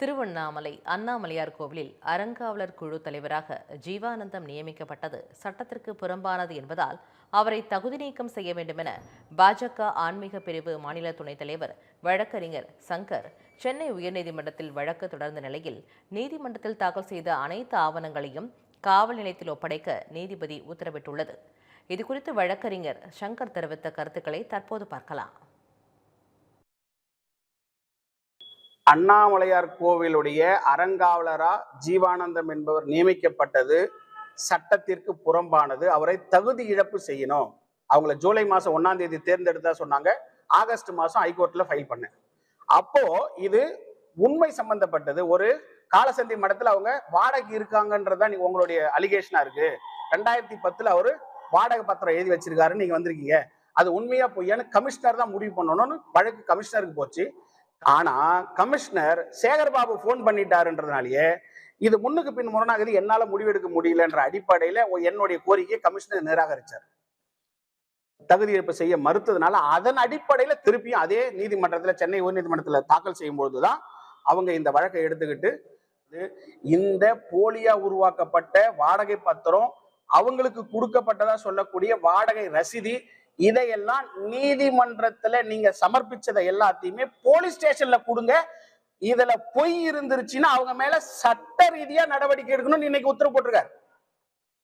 திருவண்ணாமலை அண்ணாமலையார் கோவிலில் அறங்காவலர் குழு தலைவராக ஜீவானந்தம் நியமிக்கப்பட்டது. சட்டத்திற்கு புறம்பானது என்பதால் அவரை தகுதி நீக்கம் செய்ய வேண்டுமென பாஜக ஆன்மீக பிரிவு மாநில துணைத் தலைவர் வழக்கறிஞர் சங்கர் சென்னை உயர்நீதிமன்றத்தில் வழக்கு தொடர்ந்த நிலையில் நீதிமன்றத்தில் தாக்கல் செய்த அனைத்து ஆவணங்களையும் காவல் நிலையத்தில் ஒப்படைக்க நீதிபதி உத்தரவிட்டுள்ளது. இதுகுறித்து வழக்கறிஞர் சங்கர் தெரிவித்த கருத்துக்களை தற்போது பார்க்கலாம். அண்ணாமலையார் கோவிலுடைய அறங்காவலரா ஜீவானந்தம் என்பவர் நியமிக்கப்பட்டது. சட்டத்திற்கு புறம்பானது. அவரை தகுதி இழப்பு செய்யணும். அவங்கள ஜூலை மாசம் ஒன்னாம் தேதி தேர்ந்தெடுத்தா சொன்னாங்க. ஆகஸ்ட் மாசம் ஹைகோர்ட்ல ஃபைல் பண்ணேன். அப்போ இது உண்மை சம்பந்தப்பட்டது. ஒரு காலசந்தி மடத்துல அவங்க வாடகை இருக்காங்கன்றதுதான் நீங்க உங்களுடைய அலிகேஷனா இருக்கு. ரெண்டாயிரத்தி பத்துல அவரு வாடகை பத்திரம் எழுதி வச்சிருக்காருன்னு நீங்க வந்திருக்கீங்க. அது உண்மையா பொய்யான்னு கமிஷனர் தான் முடிவு பண்ணணும்னு வழக்கு கமிஷனருக்கு போச்சு. ஆனா கமிஷனர் சேகர்பாபு போன் பண்ணிட்டாருன்றதுனாலயே இது முன்னுக்கு பின் முரணாகுது என்னால முடிவெடுக்க முடியலன்ற அடிப்படையில என்னுடைய கோரிக்கையை கமிஷனர் நிராகரிச்சார் தகுதி இழப்பு செய்ய மறுத்ததுனால அதன் அடிப்படையில திருப்பியும் அதே நீதிமன்றத்துல சென்னை உயர்நீதிமன்றத்துல தாக்கல் செய்யும் பொழுதுதான் அவங்க இந்த வழக்கை எடுத்துக்கிட்டு இந்த போலியா உருவாக்கப்பட்ட வாடகை பத்திரம் அவங்களுக்கு கொடுக்கப்பட்டதா சொல்லக்கூடிய வாடகை ரசீதி இதையெல்லாம் நீதிமன்றத்துல நீங்க சமர்ப்பிச்சதை எல்லாத்தையுமே போலீஸ் ஸ்டேஷன்ல கொடுங்க. இதுல பொய் இருந்துருச்சுன்னா அவங்க மேல சட்ட ரீதியா நடவடிக்கை எடுக்கணும்னு இன்னைக்கு உத்தரவு போட்டிருக்காரு.